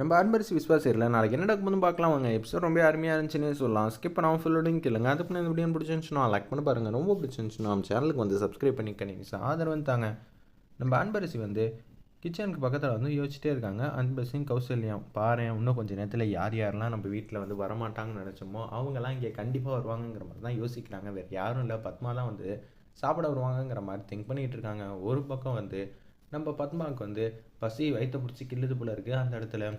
நம்ம அன்பரிசி விஸ்வாசியில் நாளைக்கு என்ன நடக்கும்போது பார்க்கலாம் வாங்க எபிசோட் ரொம்ப அருமையாக இருந்துச்சுன்னு சொல்லலாம். ஸ்கிப் பண்ணாமல் ஃபுல்லோடையும் கேளுங்க. அதுக்கு இந்த வீடியோ பிடிச்சிருந்துச்சுன்னா லைக் பண்ணி பாருங்கள் ரொம்ப பிடிச்சிருந்துச்சுன்னா நம்ம சேனலுக்கு வந்து சப்ஸ்கிரைப் பண்ணிக்க நீங்கள் ஆதரவு தாங்க. நம்ம அன்பரிசி வந்து கிச்சனுக்கு பக்கத்தில் வந்து யோசிச்சிட்டே இருக்காங்க. அன்பரசியும் கௌசல்யம் பாரு இன்னும் கொஞ்சம் நேரத்தில் யார் யாரெல்லாம் நம்ம வீட்டில் வந்து வரமாட்டாங்கன்னு நினச்சோமோ அவங்கெல்லாம் இங்கே கண்டிப்பாக வருவாங்கங்கிற மாதிரி தான் யோசிக்கிறாங்க. வேறு யாரும் இல்லை. பத்மா தான் வந்து சாப்பிட வருவாங்கங்கிற மாதிரி திங்க் பண்ணிகிட்டு இருக்காங்க. ஒரு பக்கம் வந்து நம்ம பத்மாவுக்கு வந்து பசி வயிற்ற பிடிச்சி கிள்ளுது போல இருக்குது அந்த இடத்துல.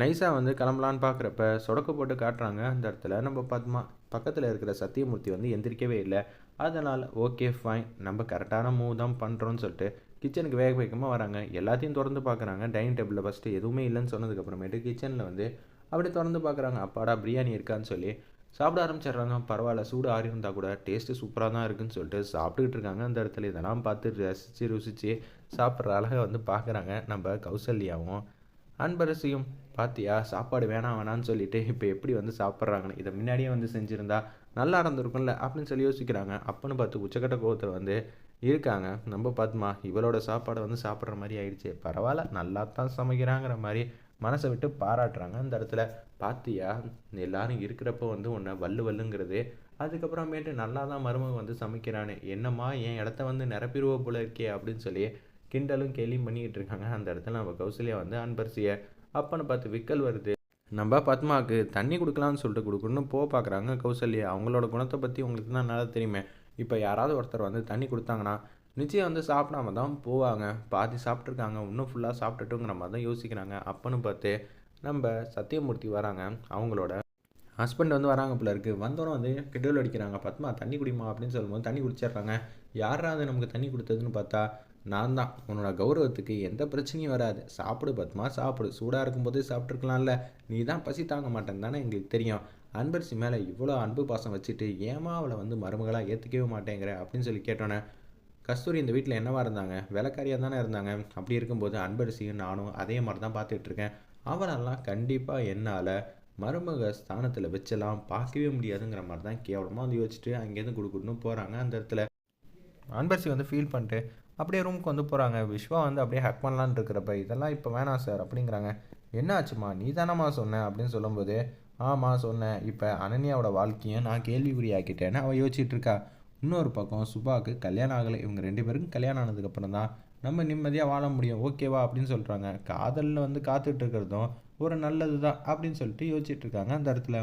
நைஸாக வந்து கிளம்பலான்னு பார்க்குறப்ப சொடக்கு போட்டு காட்டுறாங்க அந்த இடத்துல. நம்ம பத்மா பக்கத்தில் இருக்கிற சத்தியமூர்த்தி வந்து எந்திரிக்கவே இல்லை. அதனால் ஓகே ஃபைன் நம்ம கரெக்டான மூவ் தான் பண்ணுறோன்னு சொல்லிட்டு கிச்சனுக்கு வேக வேகமாக வராங்க. எல்லாத்தையும் திறந்து பார்க்குறாங்க டைனிங் டேபிளில் ஃபஸ்ட்டு எதுவுமே இல்லைன்னு சொன்னதுக்கப்புறமேட்டு கிச்சனில் வந்து அப்படி திறந்து பார்க்குறாங்க அப்பாடா பிரியாணி இருக்கான்னு சொல்லி சாப்பிட ஆரம்பிச்சிடுறாங்க. பரவாயில்ல சூடு ஆறி இருந்தால் கூட டேஸ்ட்டு சூப்பராக தான் இருக்குன்னு சொல்லிட்டு சாப்பிட்டுக்கிட்டு இருக்காங்க. அந்த இடத்துல இதெல்லாம் பார்த்து ரசித்து ருசித்து சாப்பிட்ற அழகை வந்து பார்க்குறாங்க. நம்ம கௌசல்யாவும் அன்பரசியும். பாத்தியா சாப்பாடு வேணாம் வேணான்னு சொல்லிட்டு இப்போ எப்படி வந்து சாப்பிட்றாங்கன்னு இதை முன்னாடியே வந்து செஞ்சுருந்தா நல்லா இருந்திருக்கும்ல அப்படின்னு சொல்லி யோசிக்கிறாங்க. அப்பன்னு பார்த்து உச்சக்கட்ட கோபத்தில் வந்து இருக்காங்க. நம்ம பத்மா இவளோட சாப்பாடை வந்து சாப்பிட்ற மாதிரி ஆயிடுச்சு. பரவாயில்ல நல்லா தான் சமைக்கிறாங்கிற மாதிரி மனசை விட்டு பாராட்டுறாங்க. அந்த இடத்துல பார்த்தியா எல்லாரும் இருக்கிறப்போ வந்து உன்னை வல்லு வல்லுங்கிறது. அதுக்கப்புறமேட்டு நல்லா தான் மருமக வந்து சமைக்கிறானே. என்னம்மா என் இடத்த வந்து நிரப்பிடுவோ போல இருக்கே அப்படின்னு சொல்லி கிண்டலும் கேலியும் பண்ணிக்கிட்டு இருக்காங்க. அந்த இடத்துல நம்ம கௌசல்யா வந்து அன்பரிசியை அப்பன்னு பார்த்து விக்கல் வருது. நம்ம பத்மாவுக்கு தண்ணி கொடுக்கலான்னு சொல்லிட்டு கொடுக்கணும்னு போக பார்க்குறாங்க கௌசல்யா. அவங்களோட குணத்தை பற்றி உங்களுக்கு தான் நல்லா தெரியுமே. இப்போ யாராவது ஒருத்தர் வந்து தண்ணி கொடுத்தாங்கன்னா நிச்சயம் வந்து சாப்பிடாம தான் போவாங்க. பாதி சாப்பிட்ருக்காங்க இன்னும் ஃபுல்லாக சாப்பிட்டுட்டுங்கிற மாதிரி தான் யோசிக்கிறாங்க. அப்பன்னு பார்த்து நம்ம சத்தியமூர்த்தி வராங்க. அவங்களோட ஹஸ்பண்ட் வந்து வராங்க போல இருக்குது வந்தோடனே வந்து கெடுவல் அடிக்கிறாங்க. பத்மா தண்ணி குடிமா அப்படின்னு சொல்லும்போது தண்ணி குடிச்சிடுறாங்க. யாராவது நமக்கு தண்ணி கொடுத்ததுன்னு பார்த்தா நான் தான். உன்னோட கௌரவத்துக்கு எந்த பிரச்சனையும் வராது. சாப்பிடு பத்மா சாப்பிடு. சூடாக இருக்கும்போதே சாப்பிட்ருக்கலாம்ல நீ தான் பசி தாங்க மாட்டேன்னு தானே எங்களுக்கு தெரியும். அன்பரிசி மேலே இவ்வளோ அன்பு பாசம் வச்சுட்டு ஏமா அவளை வந்து மருமகளாக ஏற்றுக்கவே மாட்டேங்கிற அப்படின்னு சொல்லி கேட்டோன்னே கஸ்தூரி இந்த வீட்டில் என்னவா இருந்தாங்க? விலக்காரியாக தானே இருந்தாங்க? அப்படி இருக்கும்போது அன்பரிசியும் நானும் அதே மாதிரி தான் பார்த்துட்ருக்கேன் அவளெல்லாம் கண்டிப்பாக என்னால் மருமக ஸ்தானத்தில் வச்செல்லாம் பார்க்கவே முடியாதுங்கிற மாதிரி தான் கேவலமாக வந்து யோசிச்சுட்டு அங்கேருந்து கொடுக்கணும் போகிறாங்க அந்த இடத்துல. அன்பரிசி வந்து ஃபீல் பண்ணிட்டு அப்படியே ரூமுக்கு வந்து போகிறாங்க விஸ்வா வந்து அப்படியே ஹக் பண்ணலான்னு இருக்கிறப்ப இதெல்லாம் இப்போ வேணாம் சார் அப்படிங்கிறாங்க. என்ன ஆச்சுமா நீ தானம்மா சொன்ன? அப்படின்னு சொல்லும்போது ஆமாம் சொன்னேன். இப்போ அனன்யாவோட வாழ்க்கையை நான் கேள்விக்குறியாக்கிட்டேன்னு அவள் யோசிச்சிட்டுருக்கா இன்னொரு பக்கம் சுபாவுக்கு கல்யாணம் ஆகலை. இவங்க ரெண்டு பேருக்கும் கல்யாணம் ஆனதுக்கப்புறம் தான் நம்ம நிம்மதியாக வாழ முடியும். ஓகேவா அப்படின்னு சொல்கிறாங்க காதலில் வந்து காத்துட்டு இருக்கிறதும் ஒரு நல்லது தான் அப்படின்னு சொல்லிட்டு யோசிச்சுட்டு இருக்காங்க அந்த இடத்துல.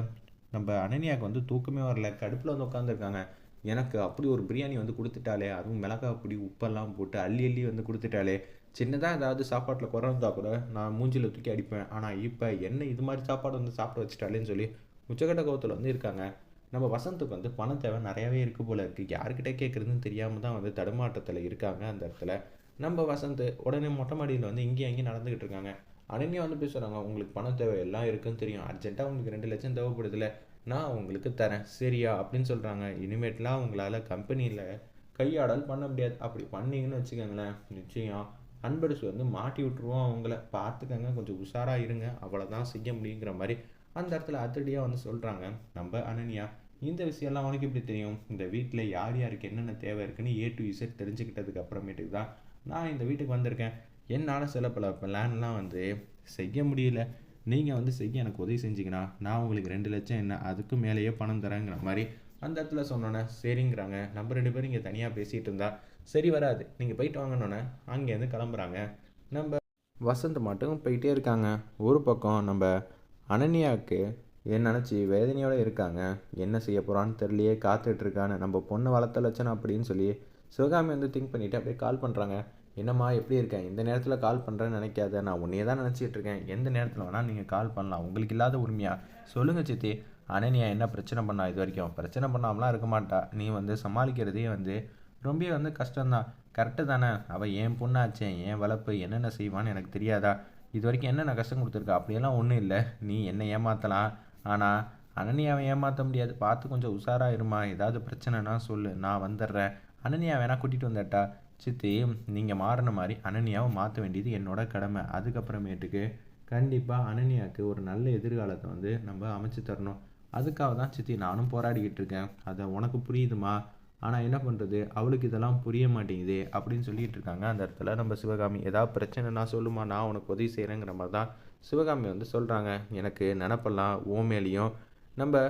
நம்ம அனன்யாவுக்கு வந்து தூக்கமே வரல. கடுப்பில் வந்து உட்காந்துருக்காங்க எனக்கு அப்படி ஒரு பிரியாணி வந்து கொடுத்துட்டாலே அதுவும் மிளகா பொடி உப்பெல்லாம் போட்டு அள்ளி அள்ளி வந்து கொடுத்துட்டாலே சின்னதாக ஏதாவது சாப்பாட்டில் குறை இருந்தால் கூட நான் மூஞ்சியில் தூக்கி அடிப்பேன். ஆனால் இப்போ என்ன இது மாதிரி சாப்பாடு வந்து சாப்பிட வச்சுட்டாலேன்னு சொல்லி உச்சக்கட்ட கோவத்தில் வந்து இருக்காங்க. நம்ம வசந்துக்கு வந்து பணம் தேவை நிறையாவே இருக்குது போல இருக்குது யார்கிட்ட கேட்குறதுன்னு தெரியாமல் தான் வந்து தடுமாற்றத்தில் இருக்காங்க அந்த இடத்துல. நம்ம வசந்த் உடனே மொட்டை மாடியில் வந்து இங்கேயும் அங்கேயும் நடந்துக்கிட்டு இருக்காங்க. அனன்யா வந்து பேசுகிறாங்க உங்களுக்கு பணம் தேவை எல்லாம் இருக்குன்னு தெரியும். அர்ஜென்ட்டாக உங்களுக்கு ரெண்டு லட்சம் தேவைப்படுதுல நான் உங்களுக்கு தரேன். சரியா? அப்படின்னு சொல்கிறாங்க இனிமேட்லாம் உங்களால் கம்பெனியில் கையாடல் பண்ண முடியாது. அப்படி பண்ணீங்கன்னு வச்சுக்கோங்களேன். நிச்சயம். அன்பரசு வந்து மாட்டி விட்ருவோம் அவங்கள. பார்த்துக்கங்க கொஞ்சம் உஷாராக இருங்க. அவ்வளோதான் செய்ய முடியுங்கிற மாதிரி அந்த இடத்துல அதிரடியாக வந்து சொல்கிறாங்க நம்ம அனன்யா இந்த விஷயம்லாம் உனக்கு எப்படி தெரியும்? இந்த வீட்டில் யார் யாருக்கு என்னென்ன தேவை இருக்குன்னு ஏ டு இசட் தெரிஞ்சுக்கிட்டதுக்கு அப்புறமேட்டுக்கு தான் நான் இந்த வீட்டுக்கு வந்திருக்கேன். என்னால் சில பல பிளான்லாம் வந்து செய்ய முடியல. நீங்கள் வந்து செய்ய எனக்கு உதவி செஞ்சிங்கன்னா நான் உங்களுக்கு ரெண்டு லட்சம் என்ன அதுக்கும் மேலேயே பணம் தரேங்கிற மாதிரி அந்த இடத்துல சொன்னோன்னே சரிங்கிறாங்க. நம்ம ரெண்டு பேரும் இங்கே தனியாக பேசிகிட்டு இருந்தா சரி வராது. நீங்கள் போயிட்டு வாங்கினோன்னே அங்கேருந்து கிளம்புறாங்க. நம்ம வசந்த் மட்டும் போயிட்டே இருக்காங்க. ஒரு பக்கம் நம்ம அனன்யாவுக்கு என்ன நினச்சி வேதனையோடு இருக்காங்க. என்ன செய்ய போகிறான்னு தெரியலையே காத்துட்ருக்கான்னு நம்ம பொண்ணு வளர்த்த லட்சணம் அப்படின்னு சொல்லி சிவகாமி வந்து திங்க் பண்ணிவிட்டு அப்படியே கால் பண்ணுறாங்க என்னம்மா எப்படி இருக்கேன் இந்த நேரத்தில் கால் பண்ணுறேன்னு நினைக்காத. நான் உன்னையே தான் நினச்சிட்டு இருக்கேன். எந்த நேரத்தில் வேணால் நீங்கள் கால் பண்ணலாம். உங்களுக்கு இல்லாத உரிமையாக சொல்லுங்கள் சித்தி. அனன்யா என்ன பிரச்சனை பண்ணா இது வரைக்கும்? பிரச்சனை பண்ணாமலாம் இருக்க மாட்டா. நீ வந்து சமாளிக்கிறதே வந்து ரொம்ப வந்து கஷ்டம்தான். கரெக்டு தானே? அவள் ஏன் பொண்ணாச்சே ஏன் வளர்ப்பு என்னென்ன செய்வான்னு எனக்கு தெரியாதா? இது வரைக்கும் என்னென்ன கஷ்டம் கொடுத்துருக்கா? அப்படியெல்லாம் ஒன்றும் இல்லை. நீ என்னை ஏமாற்றலாம் ஆனால் அனன்யாவை ஏமாற்ற முடியாது. பார்த்து கொஞ்சம் உஷாராக இருமா ஏதாவது பிரச்சனைனா சொல்லு. நான் வந்துடுறேன். அனன்யா வேணால் கூட்டிகிட்டு வந்துட்டா. சித்தி நீங்கள் மாறின மாதிரி அனன்யாவை மாற்ற வேண்டியது என்னோட கடமை. அதுக்கப்புறமேட்டுக்கு கண்டிப்பாக அனன்யாவுக்கு ஒரு நல்ல எதிர்காலத்தை வந்து நம்ம அமைச்சு தரணும். அதுக்காக தான் சித்தி நானும் போராடிக்கிட்டு இருக்கேன். அதை உனக்கு புரியுதுமா? ஆனால் என்ன பண்ணுறது அவளுக்கு இதெல்லாம் புரிய மாட்டேங்குது அப்படின்னு சொல்லிட்டு இருக்காங்க. அந்த இடத்துல நம்ம சிவகாமி ஏதாவது பிரச்சனைனா சொல்லுமா? நான் உனக்கு உதவி செய்கிறேங்கிற மாதிரி தான் சிவகாமி வந்து சொல்கிறாங்க எனக்கு நினப்பெல்லாம் ஓ மேலேயும் நம்ம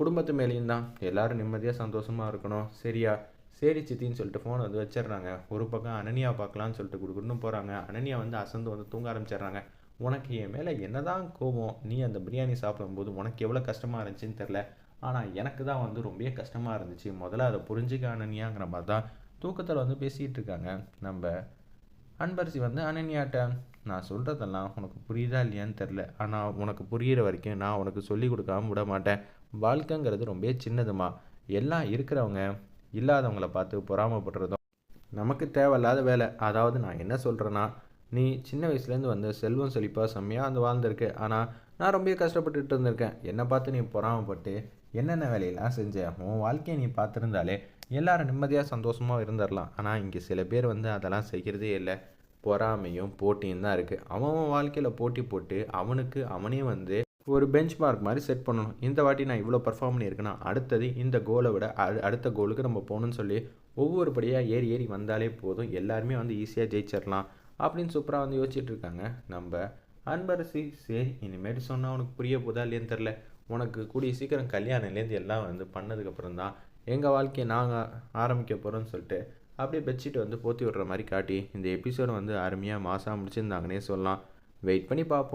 குடும்பத்து மேலேயும் தான். எல்லோரும் நிம்மதியாக சந்தோஷமாக இருக்கணும். சரியா? சரி சித்தின்னு சொல்லிட்டு ஃபோனை வந்து வச்சிடுறாங்க. ஒரு பக்கம் அனன்யா பார்க்கலான்னு சொல்லிட்டு கொடுக்கணும் போகிறாங்க அனன்யா வந்து அசந்து வந்து தூங்க ஆரம்பிச்சிடுறாங்க. உனக்கு என் மேலே என்னதான் கோபம் நீ அந்த பிரியாணி சாப்பிடும்போது உனக்கு எவ்வளோ கஷ்டமாக இருந்துச்சுன்னு தெரில ஆனால் எனக்கு தான் வந்து ரொம்ப கஷ்டமாக இருந்துச்சு. முதல்ல அதை புரிஞ்சுக்க அனன்யாங்கிற மாதிரி தான் தூக்கத்தில் வந்து பேசிகிட்டு இருக்காங்க. நம்ம அன்பரசி வந்து அனன்யாட்ட நான் சொல்கிறதெல்லாம் உனக்கு புரியுதா இல்லையான்னு தெரில ஆனால் உனக்கு புரிகிற வரைக்கும் நான் உனக்கு சொல்லி கொடுக்காம விட மாட்டேன். வாழ்க்கைங்கிறது ரொம்ப சின்னதுமா. எல்லாம் இருக்கிறவங்க இல்லாதவங்கள பார்த்து பொறாமப்படுறதும் நமக்கு தேவையில்லாத வேலை. அதாவது நான் என்ன சொல்கிறேன்னா நீ சின்ன வயசுலேருந்து வந்த செல்வம் செழிப்பாக செம்மையாக வந்து வாழ்ந்திருக்கு. ஆனால் நான் ரொம்ப கஷ்டப்பட்டுட்டு இருந்திருக்கேன். என்னை பார்த்து நீ பொறாமப்பட்டு என்னென்ன வேலையெல்லாம் செஞ்ச உன் வாழ்க்கையை நீ பார்த்துருந்தாலே எல்லாரும் நிம்மதியாக சந்தோஷமாக இருந்துடலாம் ஆனால் இங்கே சில பேர் வந்து அதெல்லாம் செய்கிறதே இல்லை. பொறாமையும் போட்டியும் தான் இருக்குது அவன் வாழ்க்கையில் போட்டி போட்டு அவனுக்கு அவனே வந்து ஒரு பெஞ்ச் மார்க் மாதிரி செட் பண்ணணும். இந்த வாட்டி நான் இவ்வளோ பர்ஃபார்ம் பண்ணியிருக்கேன்னா அடுத்தது இந்த கோலை விட அடு அடுத்த கோலுக்கு நம்ம போகணும்னு சொல்லி ஒவ்வொரு படியாக ஏறி ஏறி வந்தாலே போதும். எல்லாருமே வந்து ஈஸியாக ஜெயிச்சிடலாம் அப்படின்னு சூப்பராக வந்து யோசிச்சுட்டு இருக்காங்க நம்ம அன்பரசி சரி இனிமேட்டு சொன்னால் உனக்கு புரிய போதா இல்லையான்னு தெரில உனக்கு கூடிய சீக்கிரம் கல்யாணம்லேருந்து எல்லாம் வந்து பண்ணதுக்கப்புறம் தான் எங்கள் வாழ்க்கையை நாங்கள் ஆரம்பிக்க போகிறோம்னு சொல்லிட்டு அப்படியே பெட்ஷீட் வந்து போற்றி விடுற மாதிரி காட்டி இந்த எபிசோடை வந்து அருமையாக மாதம் முடிச்சிருந்தாங்கன்னே சொல்லலாம். வெயிட் பண்ணி பார்ப்போம்.